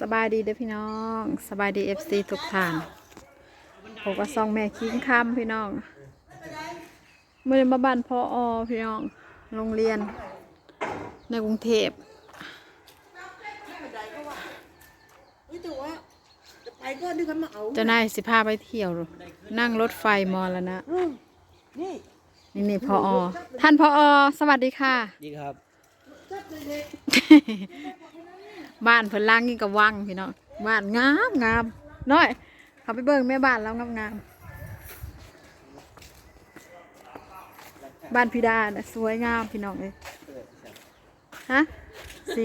สบายดีเด้อพี่น้องสบายดีเอฟซีทุกท่านผมก็ซองแม่คิงคำพี่น้องเมื่อมาบ้านพ่ออพี่น้องโรงเรียน ในกรุงเทพเฮ้ยแต่ว่าจะไปก็นึกว่ามาเอาเจะนายสิพาไปเที่ยวนั่งรถไฟมอแล้วนะอืมนี่นี่นี่พออท่านพออสวัสดีค่ะดีครับจั บเลยเด็กบ้านเพิ่นล่างนี่กับวังพี่น้องบ้านงามงามน้อยเขาไปเบิ่งแม่บ้านแล้วงามงามบ้านพี่ดาน่ะสวยงามพี่น้องเลยฮะสี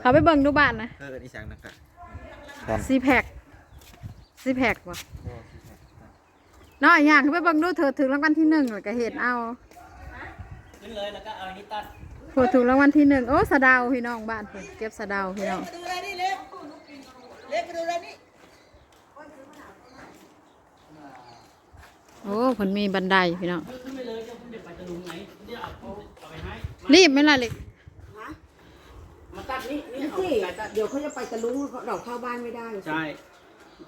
เขาไปเบิ่งดูบ้านนะเอออีสังนะครับสีแพคสีแพคว่ะน้อยอย่างเขาไปเบิ่งดูเธอถึงรางวัลที่หนึ่งแล้วก็เห็นเอาขึ้นเลยแล้วก็เอาอันนี้ตัด พอถูกรางวัลที่หนึ่งโอ้สะเดาวพี่น้องบ้านเพิ่นเก็บสะเดาวพี่น้องมาดูอะไรนี่เล็กเล็กมาดูอะไรนี่โอ้เพิ่นมีบันไดพี่น้องขึ้นไปเลยเจ้าคุณเดี๋ยวไปตะลุงไหนเดี๋ยวเอาเอาไปให้รีบไหมล่ะเล็กฮะมาตัดนี่นี่นี่เอาสิไปตัดเดี๋ยวเขาจะไปตะลุงเราเข้าบ้านไม่ได้ใช่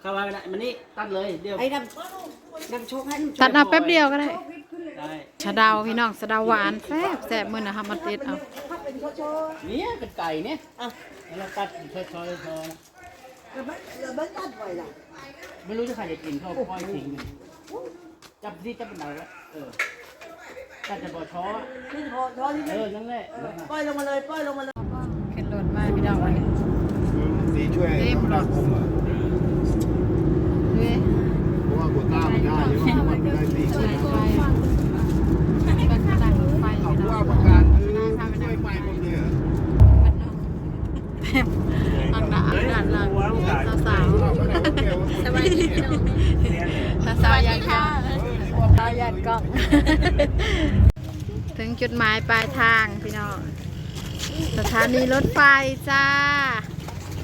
เข้ามาไม่ได้มันนี่ตัดเลยเดี๋ยวไอ้ดำดำโชคให้ดำโชคตัดเอาแป๊บเดียวก็ได้ ได้สะเดาวพี่น้องสะเดาวหวานแซ่บแซ่บมื้อนะคะมาติดเอาถ้าเป็นโชคโชคเนี่ยเป็นไก่เนี่ยอะแล้วเราตัดชอยชอยชอยเราไม่เราไม่ตัดไว้ล่ะไม่รู้จะใครจะกินเขาปล่อยทิ้งจับที่จับเป็นไหนวะเออตัดจะบ่อช้อนี่พอทอนี่เออนั่นแหละปล่อยลงมาเลยปล่อยลงมาเลยขึ้นรถมาพี่น้องวันนี้ดีช่วยคมนาคมอะด้วยเพราะว่าโควต้ามันได้ใช่ไหมมันไม่ได้สี่คน ไปไปข้างหลังรถไฟ เอา พี่ ผู้ น้อ ว่าง ประกันคือช่วยไปหมดเนี่ย อังดาอังดาหลังสาวๆ สบายดี สาวๆยันกล้องสาวยันกล้องถึงจุดหมายปลายทางพี่น้องสถานีรถไฟจ้า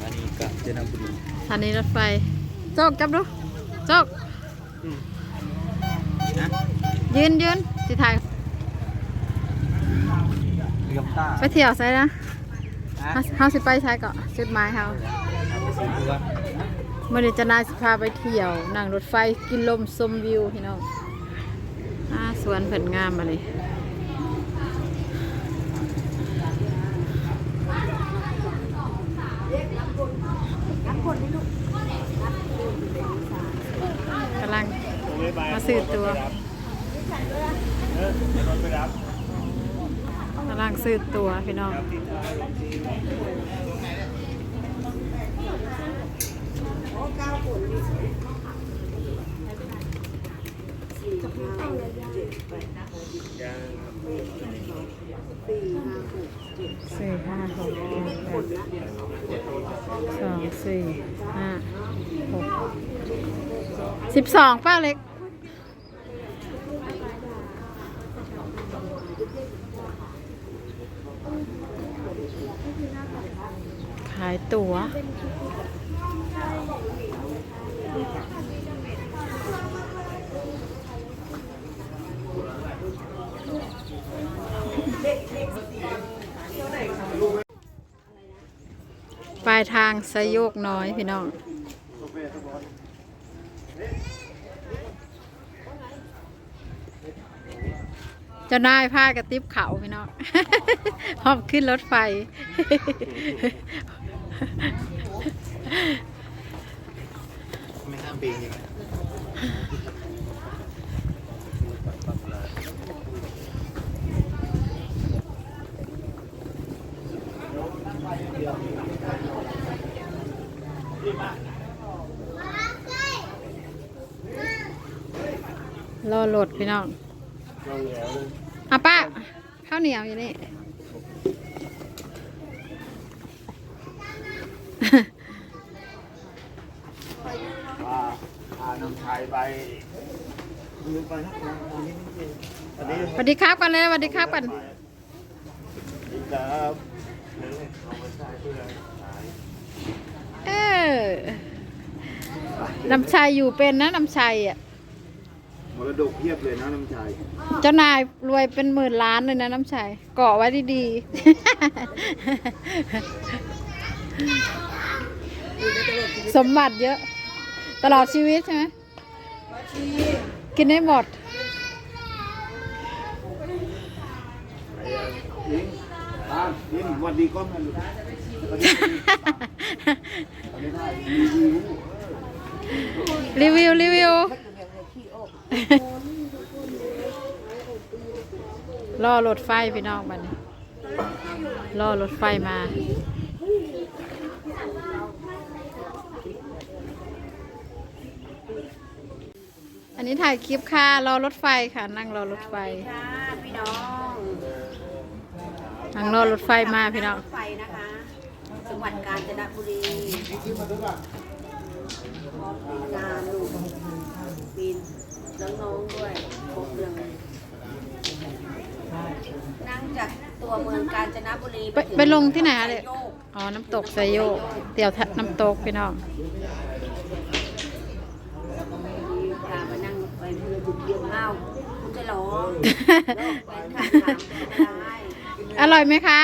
อันนี้ก็จะนำบุรีสถานีรถไฟโจกจับดูโจกนะยืนยืนสิถ่ายเรียมตาไปเที่ยวใช่นะฮะเฮาเฮาสิไปใช่ก่อนจุดหมายเฮา มื่อนี้จะนายสิพาไปเที่ยวนั่งรถไฟกินลมชมวิวพี่น้องอาสวนเผินงามมาเลยกำลังมาซื้อตัวกำลังซื้อตัวพี่น้อง สี่ห้าหกเจ็ดแปด สี่ห้าหกสิบสองป้าเล็กขายตั๋ว ปลายทางสยโยกน้อยพี่น้องจะนายพากระติบเขาพี่น้องหอบขึ้นรถไฟ ไม่ห้ามปีนอย่ รอรถพี่น้องอะป้าข้าวเหนียวอยู่นี่พาพาน้ำชายไปลืมไปนะอันนี้อันนี้สวัสดีครับกันเลยสวัสดีครับกันดีครับเอาไปใช้เพื่อขายเออน้ำชัยอยู่เป็นนะน้ำชัยอะ มรดกเพียบเลยนะน้ำชายเจ้านายรวยเป็นหมื่นล้านเลยนะน้ำชัยเกาะไว้ดีๆอยู่ในตลอดชีวิตสมบัติเยอะ ตลอดชีวิตใช่ไหมมาชีกินได้หมดยิงตามยิงวันดีก้อนมันวันดีวันดีได้รีวิว รีวิว รีวิวรอรถไฟพี่น้องบัดนี้รอรถไฟมา อันนี้ถ่ายคลิปค่ะ รอรถไฟค่ะ นั่งรอรถไฟค่ะพี่น้องนั่งรอรถไฟมาพี่น้องรถไฟนะคะจังหวัดกาญจนบุรีงานลูกปีน น้องๆด้วยครบเรื่องเลยนั่งจากตัวเมืองกาญจนบุรีไปถึไปลงที่ไหนคะเนี่ยโยกอ๋อ น้ำตกไซโยกเตี๋ยวทะน้ำตกพี่น้อง พามานั่งไปเพื่อบุกเยี่ยมอ้าวคุณจะร้องแฟนคลับถามได้ อร่อยไหมคะ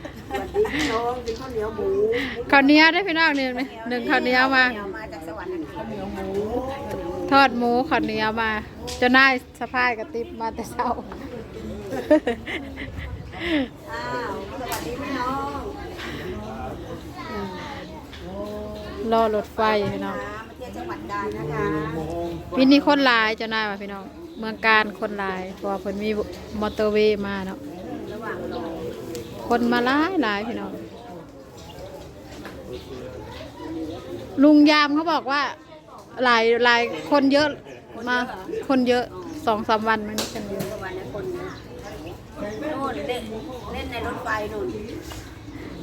ส วัสดีพี่น้องกินข้าวเหนียวหมูข้าวเหนียวได้พี่น้องหนึ่งหนึ่งข้าวเหนียวมาข้วเหนียวมาจากสวรรค์นะคะข้าวเหนียวหมูทอดหมูข้าวเหนียวมาเจะนายสะพายกระติบมาแต่เช้าอ้าวสวัสดีพี่น้องรอรถไฟพี่น้องมาเที่ยวจังหวัดกาญนะคะปีนี้คนหลายเจ้านายว่ะพี่น้อง เมืองการคนหลายเพราะว่าเพิ่นมีมอเตอร์เวย์มาเนาะระหว่างรอ คนมาหลายหลายพี่น้อง ลุงยามเขาบอกว่า หลายหลายคนเยอะมาคนเยอะสองสามวันมันกันเยอะประมาณนี้คนนะนู่นเล่นเล่นในรถไฟนู่น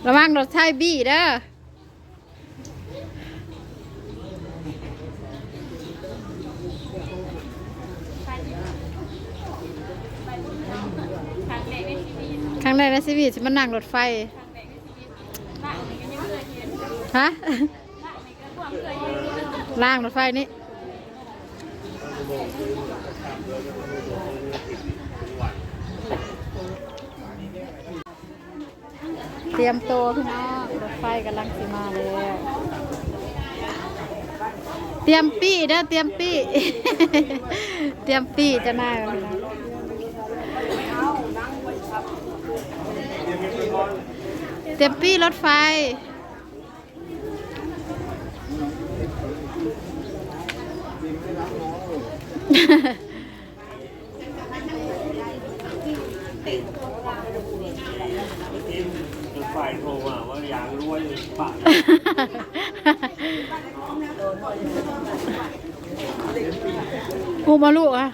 ระวังรถไทยบี้เด้อ รั้งแรกในชีวิตฉันมานั่งรถไฟฮะล่างรถไฟนี่เตรียมตัวพี่น้องรถไฟกำลังสิมาแล้วเตรียมปี้เด้อเตรียมปี้ เตรียมปี้จะน่าพี่น้ เตรียมปี้รถไฟ ฝ่ายโทรมาว่าอยางรู้ว่าอยู่ปากกูมาลูกอะ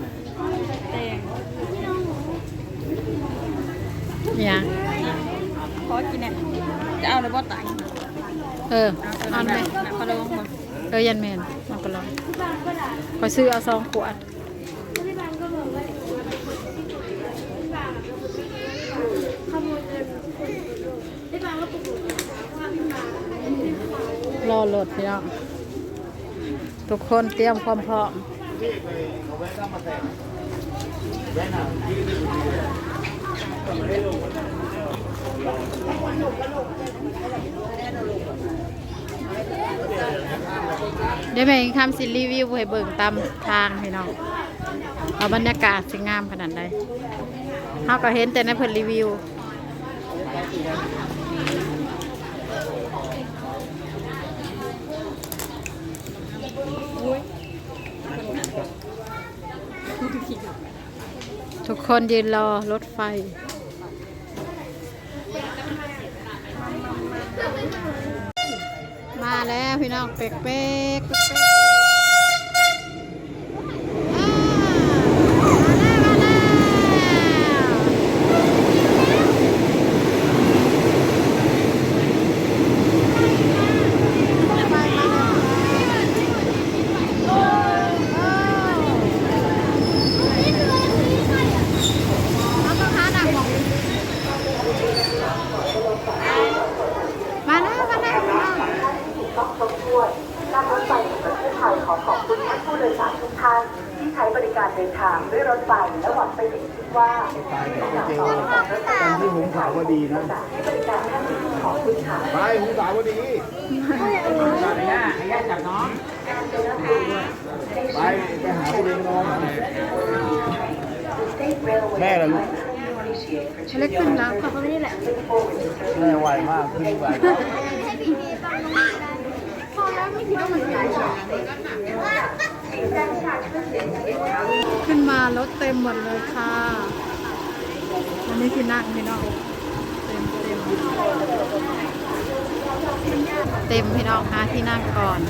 เนี่ ย ขอกินเนี่ยจะเอาเลยบ่ตังเออเอาไหมขอลองบ่เออยันแมนมาไปลองขอซื้อเอาสองขวดรอรถพี่น้องทุกคนเตรียมความพร้อม เดี๋ยวแม่ทำสิรีวิวให้เบิ่งตามทางพี่น้องเอาบรรยากาศสิงามขนาดใดเฮาก็เห็นแต่ในเพิ่นรีวิว ทุกคนยืนรอรถไฟ มาแล้วพี่น้องเป๊กเป๊กเป๊กเป๊กอ่ามาแล้วมาแล้วไปมาแล้วโอ้โอ้เอาต้องหาหนักบอกมาแล้วมาแล้วพี่น้อง การเดินทางด้วยรถไฟและหวังเป็นอย่างยิ่งว่า ตายเนี่ยไปเจอตอนที่หง สาวดีนะให้บริการท่านที่ของคุณค่ะไปหงสาวดีไอ้ยาไอ้ยาจับน้องไปไปหาผู้เลี้ยงน้องแม่ละลูกเล็กขึ้นแล้วแม่ไวมากขึ้นไวมากขึ้นมารถเต็มหมดเลยค่ะ อันนี้คือนั่งพี่น้องเต็มเต็ม เต็มพี่น้องหาที่นั่งก่อน